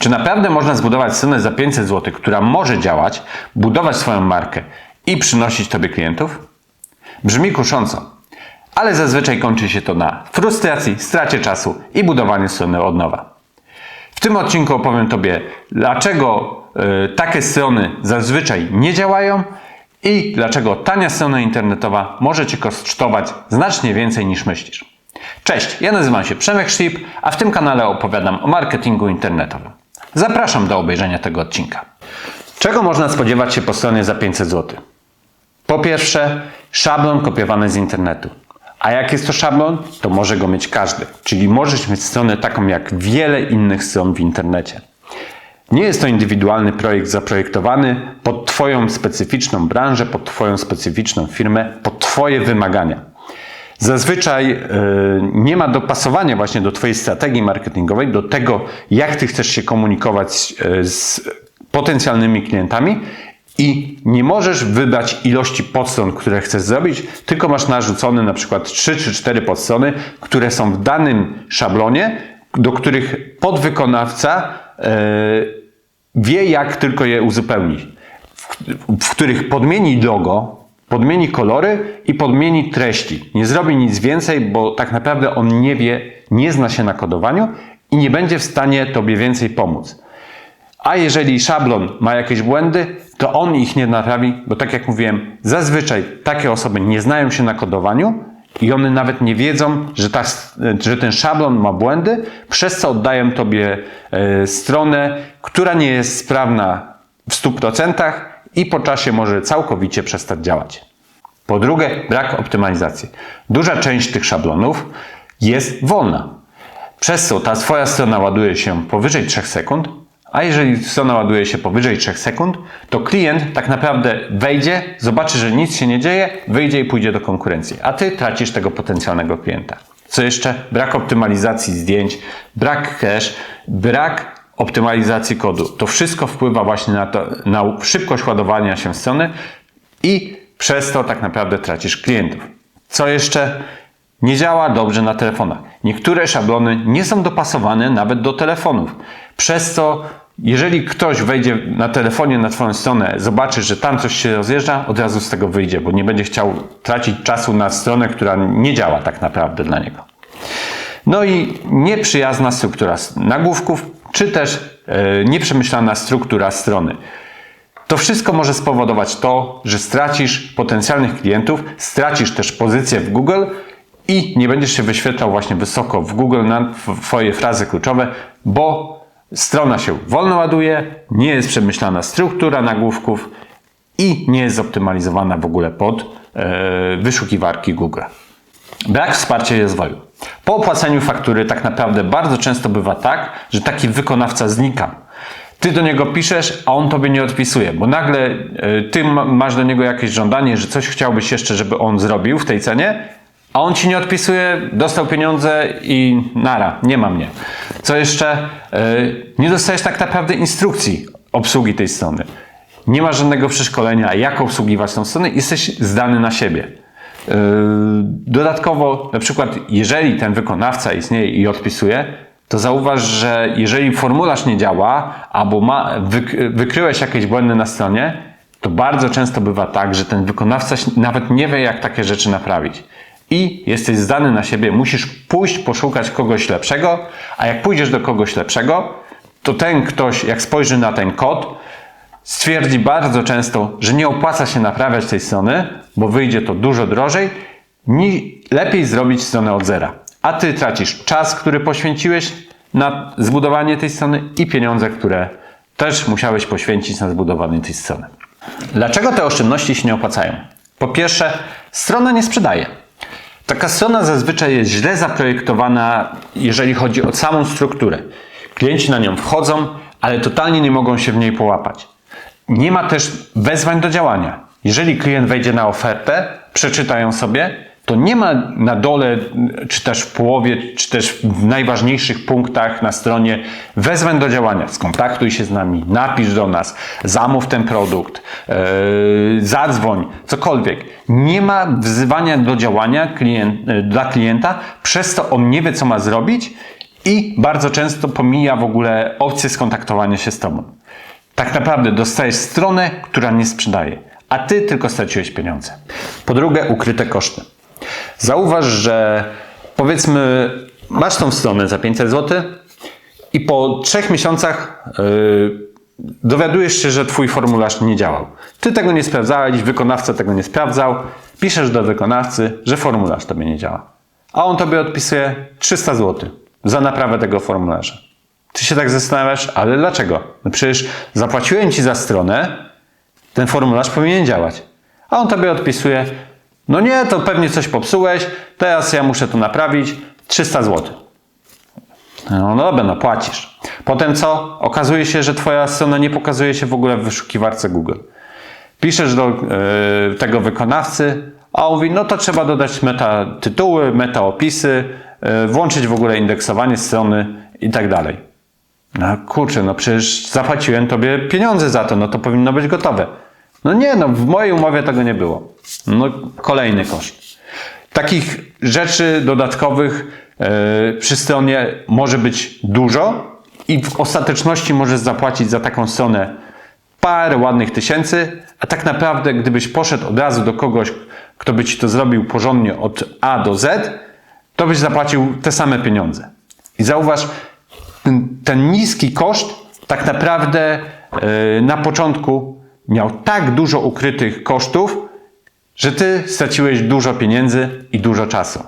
Czy naprawdę można zbudować stronę za 500 zł, która może działać, budować swoją markę i przynosić Tobie klientów? Brzmi kusząco, ale zazwyczaj kończy się to na frustracji, stracie czasu i budowaniu strony od nowa. W tym odcinku opowiem Tobie, dlaczego y, takie strony zazwyczaj nie działają i dlaczego tania strona internetowa może Cię kosztować znacznie więcej niż myślisz. Cześć, ja nazywam się Przemek Szlip, a w tym kanale opowiadam o marketingu internetowym. Zapraszam do obejrzenia tego odcinka. Czego można spodziewać się po stronie za 500 zł? Po pierwsze, szablon kopiowany z internetu. A jak jest to szablon, to może go mieć każdy. Czyli możesz mieć stronę taką jak wiele innych stron w internecie. Nie jest to indywidualny projekt zaprojektowany pod Twoją specyficzną branżę, pod Twoją specyficzną firmę, pod Twoje wymagania. Zazwyczaj yy, nie ma dopasowania właśnie do Twojej strategii marketingowej, do tego, jak Ty chcesz się komunikować yy, z potencjalnymi klientami i nie możesz wybrać ilości podstron, które chcesz zrobić, tylko masz narzucone na przykład 3 czy 4 podstrony, które są w danym szablonie, do których podwykonawca yy, wie, jak tylko je uzupełnić. W których podmieni logo, podmieni kolory i podmieni treści. Nie zrobi nic więcej, bo tak naprawdę on nie wie, nie zna się na kodowaniu i nie będzie w stanie Tobie więcej pomóc. A jeżeli szablon ma jakieś błędy, to on ich nie naprawi, bo tak jak mówiłem, zazwyczaj takie osoby nie znają się na kodowaniu i one nawet nie wiedzą, że, ta, że ten szablon ma błędy, przez co oddają Tobie e, stronę, która nie jest sprawna w 100% i po czasie może całkowicie przestać działać. Po drugie, brak optymalizacji. Duża część tych szablonów jest wolna. Przez co ta Twoja strona ładuje się powyżej 3 sekund, a jeżeli strona ładuje się powyżej 3 sekund, to klient tak naprawdę wejdzie, zobaczy, że nic się nie dzieje, wyjdzie i pójdzie do konkurencji, a Ty tracisz tego potencjalnego klienta. Co jeszcze? Brak optymalizacji zdjęć, brak cache, brak optymalizacji kodu. To wszystko wpływa właśnie na, to, na szybkość ładowania się strony i przez to tak naprawdę tracisz klientów. Co jeszcze? Nie działa dobrze na telefonach. Niektóre szablony nie są dopasowane nawet do telefonów. Przez co, jeżeli ktoś wejdzie na telefonie na Twoją stronę, zobaczy, że tam coś się rozjeżdża, od razu z tego wyjdzie, bo nie będzie chciał tracić czasu na stronę, która nie działa tak naprawdę dla niego. No i nieprzyjazna struktura nagłówków, czy też yy, nieprzemyślana struktura strony. To wszystko może spowodować to, że stracisz potencjalnych klientów, stracisz też pozycję w Google i nie będziesz się wyświetlał właśnie wysoko w Google na Twoje frazy kluczowe, bo strona się wolno ładuje, nie jest przemyślana struktura nagłówków i nie jest zoptymalizowana w ogóle pod e, wyszukiwarki Google. Brak wsparcia i rozwoju. Po opłaceniu faktury tak naprawdę bardzo często bywa tak, że taki wykonawca znika. Ty do niego piszesz, a on tobie nie odpisuje, bo nagle y, ty masz do niego jakieś żądanie, że coś chciałbyś jeszcze, żeby on zrobił w tej cenie, a on ci nie odpisuje, dostał pieniądze i nara, nie ma mnie. Co jeszcze? Y, nie dostajesz tak naprawdę instrukcji obsługi tej strony. Nie ma żadnego przeszkolenia, jak obsługiwać tą stronę, jesteś zdany na siebie. Y, dodatkowo, na przykład, jeżeli ten wykonawca istnieje i odpisuje, to zauważ, że jeżeli formularz nie działa, albo ma, wykryłeś jakieś błędy na stronie, to bardzo często bywa tak, że ten wykonawca nawet nie wie, jak takie rzeczy naprawić. I jesteś zdany na siebie, musisz pójść poszukać kogoś lepszego, a jak pójdziesz do kogoś lepszego, to ten ktoś, jak spojrzy na ten kod, stwierdzi bardzo często, że nie opłaca się naprawiać tej strony, bo wyjdzie to dużo drożej, lepiej zrobić stronę od zera a ty tracisz czas, który poświęciłeś na zbudowanie tej strony i pieniądze, które też musiałeś poświęcić na zbudowanie tej strony. Dlaczego te oszczędności się nie opłacają? Po pierwsze, strona nie sprzedaje. Taka strona zazwyczaj jest źle zaprojektowana, jeżeli chodzi o samą strukturę. Klienci na nią wchodzą, ale totalnie nie mogą się w niej połapać. Nie ma też wezwań do działania. Jeżeli klient wejdzie na ofertę, przeczytają sobie, to nie ma na dole, czy też w połowie, czy też w najważniejszych punktach na stronie wezwań do działania. Skontaktuj się z nami, napisz do nas, zamów ten produkt, yy, zadzwoń, cokolwiek. Nie ma wzywania do działania klient, yy, dla klienta, przez to on nie wie, co ma zrobić i bardzo często pomija w ogóle opcję skontaktowania się z Tobą. Tak naprawdę dostajesz stronę, która nie sprzedaje, a Ty tylko straciłeś pieniądze. Po drugie, ukryte koszty. Zauważ, że powiedzmy, masz tą stronę za 500 zł i po trzech miesiącach yy, dowiadujesz się, że Twój formularz nie działał. Ty tego nie sprawdzałeś, wykonawca tego nie sprawdzał, piszesz do wykonawcy, że formularz Tobie nie działa. A on Tobie odpisuje 300 zł za naprawę tego formularza. Ty się tak zastanawiasz, ale dlaczego? No przecież zapłaciłem Ci za stronę, ten formularz powinien działać. A on Tobie odpisuje, no nie, to pewnie coś popsułeś, teraz ja muszę to naprawić, 300 zł. No dobra, no płacisz. Potem co? Okazuje się, że Twoja strona nie pokazuje się w ogóle w wyszukiwarce Google. Piszesz do y, tego wykonawcy, a on mówi, no to trzeba dodać meta tytuły, meta opisy, y, włączyć w ogóle indeksowanie strony i tak dalej. No kurczę, no przecież zapłaciłem Tobie pieniądze za to, no to powinno być gotowe. No nie, no w mojej umowie tego nie było. No kolejny koszt. Takich rzeczy dodatkowych yy, przy stronie może być dużo i w ostateczności możesz zapłacić za taką stronę parę ładnych tysięcy, a tak naprawdę gdybyś poszedł od razu do kogoś, kto by ci to zrobił porządnie od A do Z, to byś zapłacił te same pieniądze. I zauważ, ten, niski koszt tak naprawdę yy, na początku miał tak dużo ukrytych kosztów, że ty straciłeś dużo pieniędzy i dużo czasu.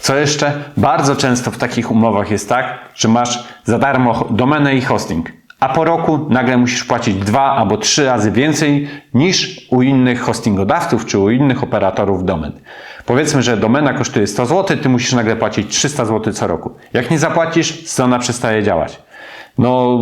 Co jeszcze? Bardzo często w takich umowach jest tak, że masz za darmo domenę i hosting, a po roku nagle musisz płacić dwa albo trzy razy więcej niż u innych hostingodawców czy u innych operatorów domen. Powiedzmy, że domena kosztuje 100 zł, ty musisz nagle płacić 300 zł co roku. Jak nie zapłacisz, strona przestaje działać. No,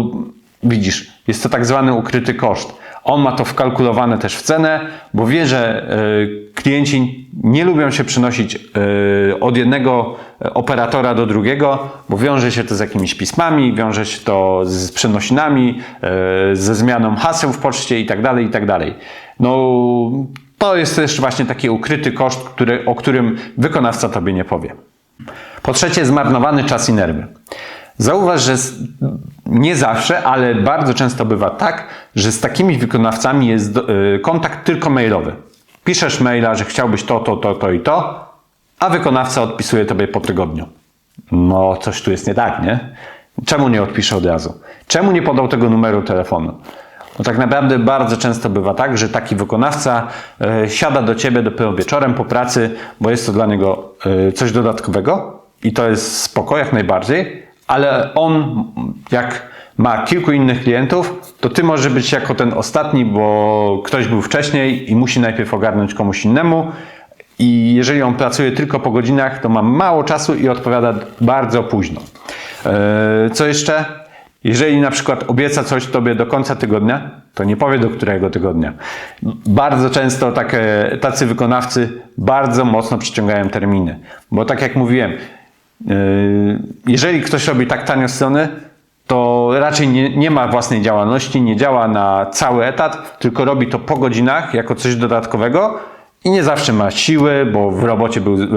widzisz, jest to tak zwany ukryty koszt. On ma to wkalkulowane też w cenę, bo wie, że y, klienci nie lubią się przynosić y, od jednego operatora do drugiego, bo wiąże się to z jakimiś pismami, wiąże się to z przenosinami, ze zmianą haseł w poczcie itd., tak itd. Tak no, to jest też właśnie taki ukryty koszt, który, o którym wykonawca Tobie nie powie. Po trzecie, zmarnowany czas i nerwy. Zauważ, że nie zawsze, ale bardzo często bywa tak, że z takimi wykonawcami jest y, kontakt tylko mailowy. Piszesz maila, że chciałbyś to, to, to, to i to, a wykonawca odpisuje tobie po tygodniu. No, coś tu jest nie tak, nie? Czemu nie odpisze od razu? Czemu nie podał tego numeru telefonu? No tak naprawdę bardzo często bywa tak, że taki wykonawca y, siada do ciebie dopiero wieczorem po pracy, bo jest to dla niego y, coś dodatkowego i to jest spoko jak najbardziej, ale on jak ma kilku innych klientów, to ty może być jako ten ostatni, bo ktoś był wcześniej i musi najpierw ogarnąć komuś innemu. I jeżeli on pracuje tylko po godzinach, to ma mało czasu i odpowiada bardzo późno. E, co jeszcze? Jeżeli na przykład obieca coś tobie do końca tygodnia, to nie powie do którego tygodnia. Bardzo często takie, tacy wykonawcy bardzo mocno przyciągają terminy. Bo tak jak mówiłem, jeżeli ktoś robi tak tanio strony, to raczej nie, nie, ma własnej działalności, nie działa na cały etat, tylko robi to po godzinach jako coś dodatkowego i nie zawsze ma siły, bo w robocie był, yy,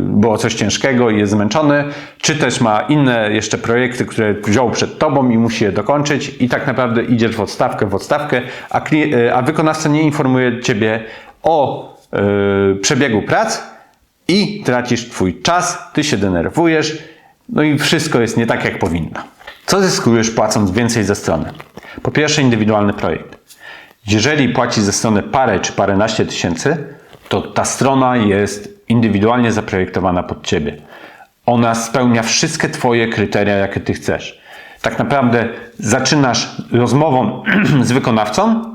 było coś ciężkiego i jest zmęczony, czy też ma inne jeszcze projekty, które wziął przed tobą i musi je dokończyć i tak naprawdę idziesz w odstawkę, w odstawkę, a, yy, a wykonawca nie informuje ciebie o przebiegu prac, i tracisz Twój czas, Ty się denerwujesz, no i wszystko jest nie tak, jak powinno. Co zyskujesz płacąc więcej ze strony? Po pierwsze, indywidualny projekt. Jeżeli płacisz ze strony parę czy paręnaście tysięcy, to ta strona jest indywidualnie zaprojektowana pod Ciebie. Ona spełnia wszystkie Twoje kryteria, jakie Ty chcesz. Tak naprawdę zaczynasz rozmową z wykonawcą,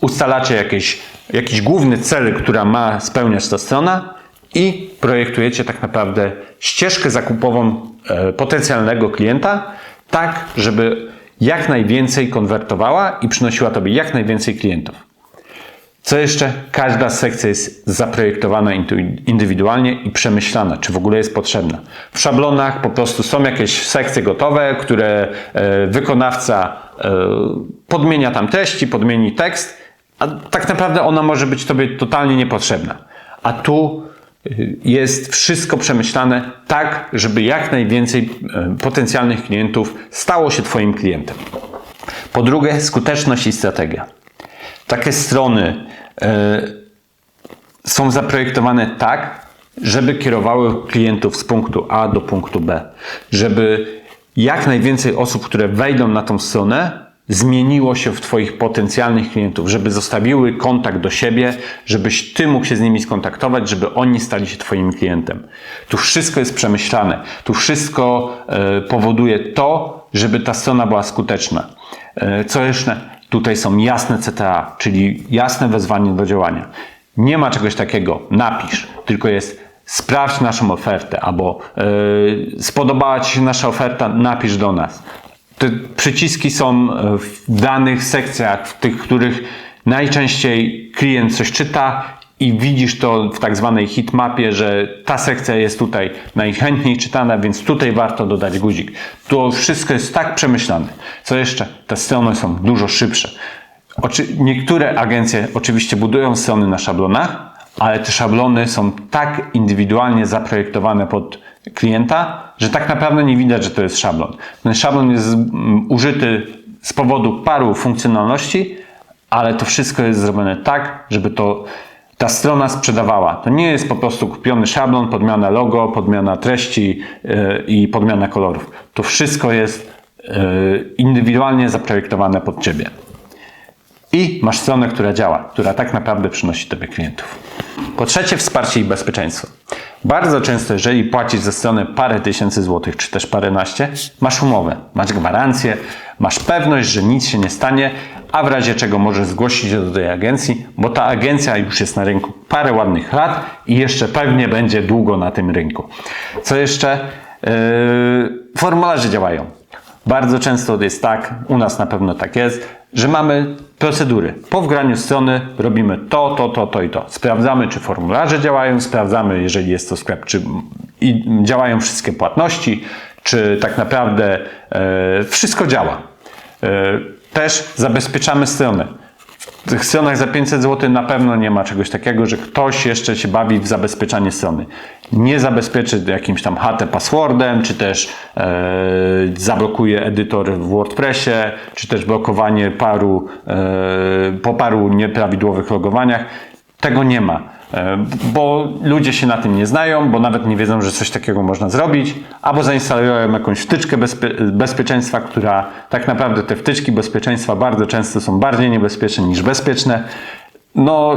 ustalacie jakieś, jakiś główny cel, która ma spełniać ta strona, i projektujecie tak naprawdę ścieżkę zakupową e, potencjalnego klienta, tak, żeby jak najwięcej konwertowała i przynosiła Tobie jak najwięcej klientów. Co jeszcze? Każda sekcja jest zaprojektowana indywidualnie i przemyślana, czy w ogóle jest potrzebna. W szablonach po prostu są jakieś sekcje gotowe, które e, wykonawca e, podmienia tam treści, podmieni tekst, a tak naprawdę ona może być Tobie totalnie niepotrzebna. A tu jest wszystko przemyślane tak, żeby jak najwięcej e, potencjalnych klientów stało się Twoim klientem. Po drugie, skuteczność i strategia. Takie strony e, są zaprojektowane tak, żeby kierowały klientów z punktu A do punktu B. Żeby jak najwięcej osób, które wejdą na tą stronę, zmieniło się w Twoich potencjalnych klientów, żeby zostawiły kontakt do siebie, żebyś Ty mógł się z nimi skontaktować, żeby oni stali się Twoim klientem. Tu wszystko jest przemyślane. Tu wszystko e, powoduje to, żeby ta strona była skuteczna. E, co jeszcze? Tutaj są jasne CTA, czyli jasne wezwanie do działania. Nie ma czegoś takiego, napisz, tylko jest sprawdź naszą ofertę, albo yy, spodobała Ci się nasza oferta, napisz do nas. Te przyciski są e, w danych sekcjach, w tych, których najczęściej klient coś czyta i widzisz to w tak zwanej hitmapie, że ta sekcja jest tutaj najchętniej czytana, więc tutaj warto dodać guzik. To wszystko jest tak przemyślane. Co jeszcze? Te strony są dużo szybsze. Oczy niektóre agencje oczywiście budują strony na szablonach, ale te szablony są tak indywidualnie zaprojektowane pod klienta, że tak naprawdę nie widać, że to jest szablon. Ten szablon jest mm, użyty z powodu paru funkcjonalności, ale to wszystko jest zrobione tak, żeby to ta strona sprzedawała. To nie jest po prostu kupiony szablon, podmiana logo, podmiana treści yy, i podmiana kolorów. To wszystko jest yy, indywidualnie zaprojektowane pod Ciebie. I masz stronę, która działa, która tak naprawdę przynosi Tobie klientów. Po trzecie, wsparcie i bezpieczeństwo. Bardzo często, jeżeli płacisz za stronę parę tysięcy złotych, czy też paręnaście, masz umowę, masz gwarancję, masz pewność, że nic się nie stanie, a w razie czego możesz zgłosić się do tej agencji, bo ta agencja już jest na rynku parę ładnych lat i jeszcze pewnie będzie długo na tym rynku. Co jeszcze? Yy, formularze działają. Bardzo często jest tak, u nas na pewno tak jest, że mamy procedury. Po wgraniu strony robimy to, to, to, to i to. Sprawdzamy, czy formularze działają, sprawdzamy, jeżeli jest to sklep, czy działają wszystkie płatności, czy tak naprawdę e, wszystko działa. E, też zabezpieczamy stronę. W tych stronach za 500 zł na pewno nie ma czegoś takiego, że ktoś jeszcze się bawi w zabezpieczanie strony. Nie zabezpieczy jakimś tam HT passwordem, czy też e, zablokuje edytor w WordPressie, czy też blokowanie paru, e, po paru nieprawidłowych logowaniach. Tego nie ma. E, bo ludzie się na tym nie znają, bo nawet nie wiedzą, że coś takiego można zrobić, albo zainstalują jakąś wtyczkę bezpie bezpieczeństwa, która tak naprawdę te wtyczki bezpieczeństwa bardzo często są bardziej niebezpieczne niż bezpieczne. No,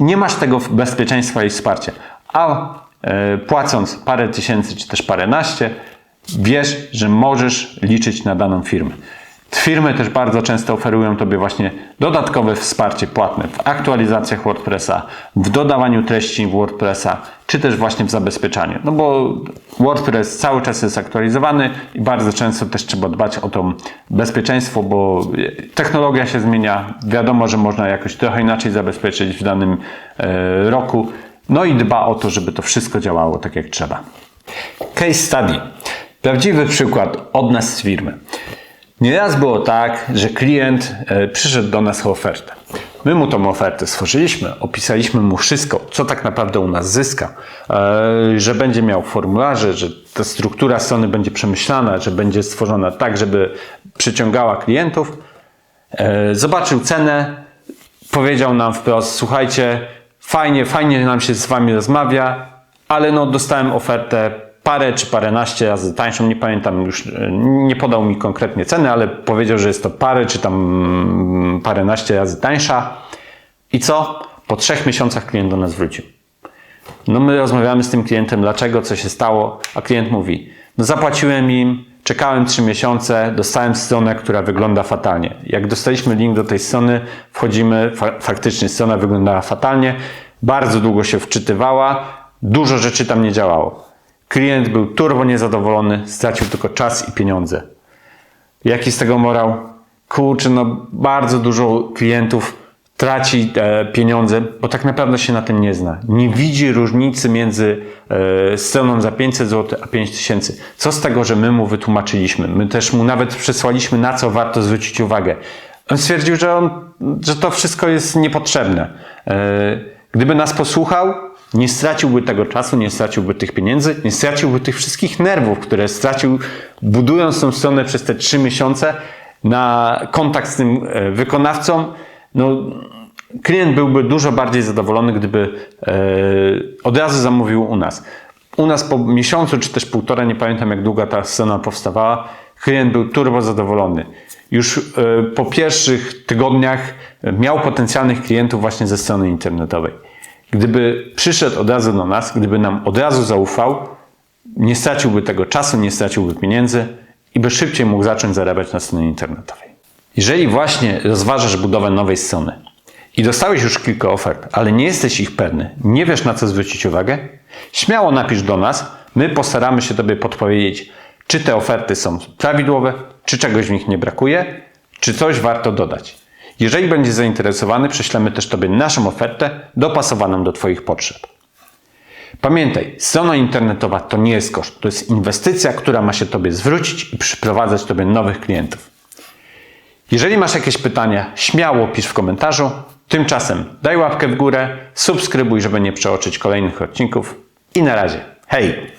nie masz tego bezpieczeństwa i wsparcia. A płacąc parę tysięcy czy też paręnaście, wiesz, że możesz liczyć na daną firmę. Firmy też bardzo często oferują Tobie właśnie dodatkowe wsparcie płatne w aktualizacjach WordPressa, w dodawaniu treści WordPressa, czy też właśnie w zabezpieczaniu. No bo WordPress cały czas jest aktualizowany i bardzo często też trzeba dbać o to bezpieczeństwo, bo technologia się zmienia. Wiadomo, że można jakoś trochę inaczej zabezpieczyć w danym e, roku. No i dba o to, żeby to wszystko działało tak jak trzeba. Case study. Prawdziwy przykład od nas z firmy. Nieraz było tak, że klient e, przyszedł do nas o ofertę. My mu tą ofertę stworzyliśmy, opisaliśmy mu wszystko, co tak naprawdę u nas zyska, e, że będzie miał formularze, że ta struktura strony będzie przemyślana, że będzie stworzona tak, żeby przyciągała klientów. E, zobaczył cenę, powiedział nam wprost: Słuchajcie, fajnie, fajnie nam się z Wami rozmawia, ale no, dostałem ofertę parę czy paręnaście razy tańszą, nie pamiętam już, e, nie podał mi konkretnie ceny, ale powiedział, że jest to parę czy tam mm, paręnaście razy tańsza. I co? Po trzech miesiącach klient do nas wrócił. No my rozmawiamy z tym klientem, dlaczego, co się stało, a klient mówi, no zapłaciłem im, czekałem trzy miesiące, dostałem stronę, która wygląda fatalnie. Jak dostaliśmy link do tej strony, wchodzimy, fa faktycznie strona wyglądała fatalnie, bardzo długo się wczytywała, dużo rzeczy tam nie działało. Klient był turbo niezadowolony, stracił tylko czas i pieniądze. Jaki z tego morał? Kurczę, no bardzo dużo klientów traci e, pieniądze, bo tak naprawdę się na tym nie zna. Nie widzi różnicy między e, stroną za 500 zł a 5000. Co z tego, że my mu wytłumaczyliśmy? My też mu nawet przesłaliśmy, na co warto zwrócić uwagę. On stwierdził, że, on, że to wszystko jest niepotrzebne. E, gdyby nas posłuchał, nie straciłby tego czasu, nie straciłby tych pieniędzy, nie straciłby tych wszystkich nerwów, które stracił budując tą stronę przez te trzy miesiące na kontakt z tym wykonawcą. No, klient byłby dużo bardziej zadowolony, gdyby e, od razu zamówił u nas. U nas po miesiącu, czy też półtora, nie pamiętam jak długo ta strona powstawała, klient był turbo zadowolony. Już e, po pierwszych tygodniach miał potencjalnych klientów właśnie ze strony internetowej. Gdyby przyszedł od razu do nas, gdyby nam od razu zaufał, nie straciłby tego czasu, nie straciłby pieniędzy i by szybciej mógł zacząć zarabiać na stronie internetowej. Jeżeli właśnie rozważasz budowę nowej strony i dostałeś już kilka ofert, ale nie jesteś ich pewny, nie wiesz na co zwrócić uwagę, śmiało napisz do nas, my postaramy się Tobie podpowiedzieć, czy te oferty są prawidłowe, czy czegoś w nich nie brakuje, czy coś warto dodać. Jeżeli będziesz zainteresowany, prześlemy też Tobie naszą ofertę dopasowaną do Twoich potrzeb. Pamiętaj, strona internetowa to nie jest koszt, to jest inwestycja, która ma się Tobie zwrócić i przyprowadzać Tobie nowych klientów. Jeżeli masz jakieś pytania, śmiało pisz w komentarzu. Tymczasem daj łapkę w górę, subskrybuj, żeby nie przeoczyć kolejnych odcinków i na razie. Hej!